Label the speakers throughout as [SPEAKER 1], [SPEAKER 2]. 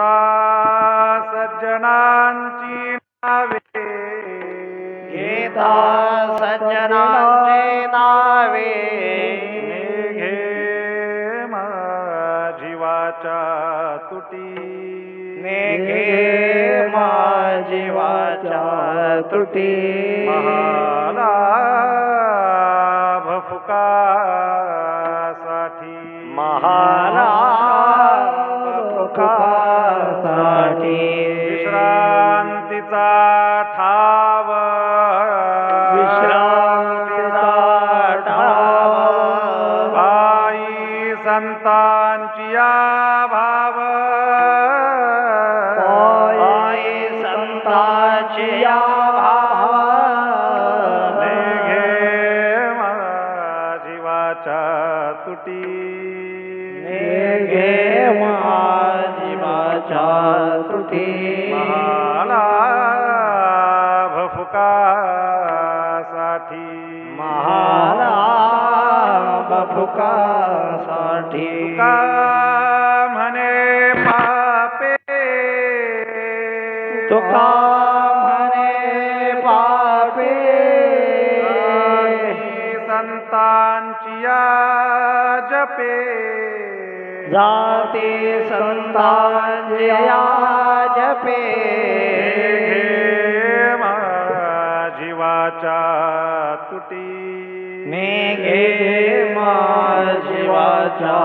[SPEAKER 1] घेता सज्जनांची नावे.
[SPEAKER 2] गीता सज्जनांचे नावे.
[SPEAKER 1] घे मा जीवाच्या तुटी.
[SPEAKER 2] नेघे मा जीवाच्या तुटी.
[SPEAKER 1] महालाभ फुकासाठी
[SPEAKER 2] तुटी
[SPEAKER 1] गे माझी माझ्या तुटी. महालाभ फुकासाठी.
[SPEAKER 2] महालाभ फुकासाठी.
[SPEAKER 1] का
[SPEAKER 2] जाते. संतांजया जपे
[SPEAKER 1] जीवाचा तुटी.
[SPEAKER 2] मी घे मा जीवाचा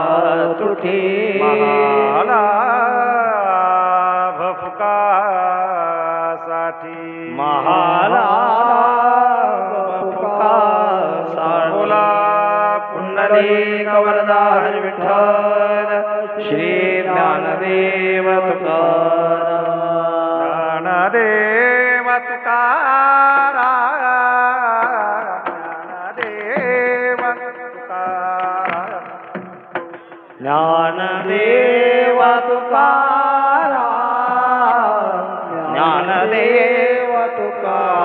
[SPEAKER 2] तुटी.
[SPEAKER 1] महालाभ फुकासाठी.
[SPEAKER 2] महाला फुका
[SPEAKER 1] साठोला
[SPEAKER 2] पुंडली ஞானதேவ துகாரா ஞானதேவ துகாரா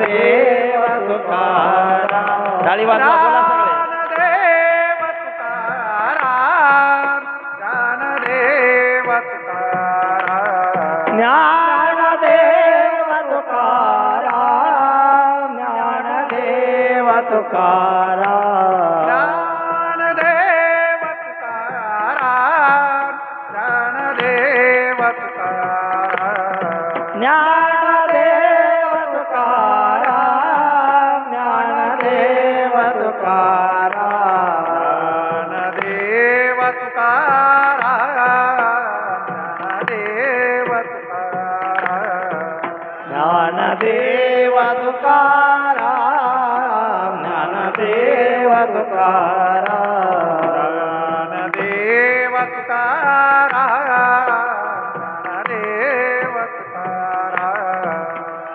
[SPEAKER 1] देव तुकारा
[SPEAKER 2] डाळी वाजवा बोला सगळे
[SPEAKER 1] देव तुकारा
[SPEAKER 2] ज्ञान
[SPEAKER 1] देव तुकारा
[SPEAKER 2] ज्ञान देव तुकारा ज्ञान
[SPEAKER 1] देव तुकारा नारायण
[SPEAKER 2] देव तुकाराम देव ज्ञान
[SPEAKER 1] देव तुकाराम।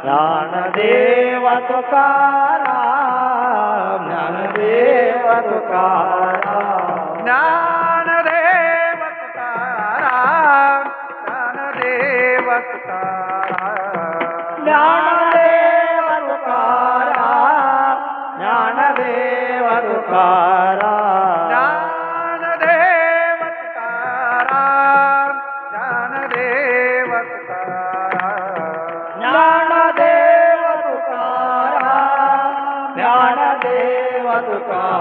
[SPEAKER 1] ज्ञान
[SPEAKER 2] देव तुकाराम। ತುಕಾರಾ
[SPEAKER 1] ಜ್ಞಾನ ದೇವ ತುಕಾರಾ ಜ್ಞಾನ
[SPEAKER 2] ದೇವ ತುಕಾರಾ ಜ್ಞಾನ ದೇವ
[SPEAKER 1] ತುಕಾರಾ ಜ್ಞಾನ ದೇವ ತುಕಾರಾ
[SPEAKER 2] ಜ್ಞಾನ ದೇವ ತುಕಾರಾ ಜ್ಞಾನ
[SPEAKER 1] ದೇವ ತುಕಾರಾ ಜ್ಞಾನ ದೇವ
[SPEAKER 2] ತುಕಾರಾ ಜ್ಞಾನ ದೇವ ತುಕಾರಾ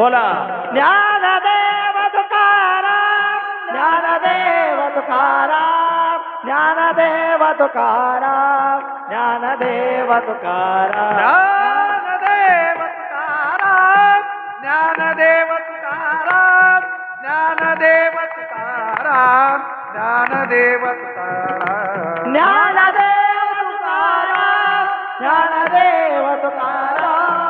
[SPEAKER 2] बोला. Dnyandev Tukaram Dnyandev Tukaram Dnyandev Tukaram Dnyandev Tukaram.
[SPEAKER 1] Dnyandev Tukaram Dnyandev Tukaram Dnyandev Tukaram Dnyandev Tukaram.
[SPEAKER 2] Dnyandev Tukaram Dnyandev Tukaram.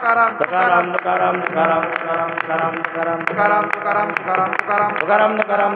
[SPEAKER 2] sekarang sekarang sekarang sekarang sekarang sekarang
[SPEAKER 1] sekarang sekarang sekarang sekarang
[SPEAKER 2] sekarang tukaram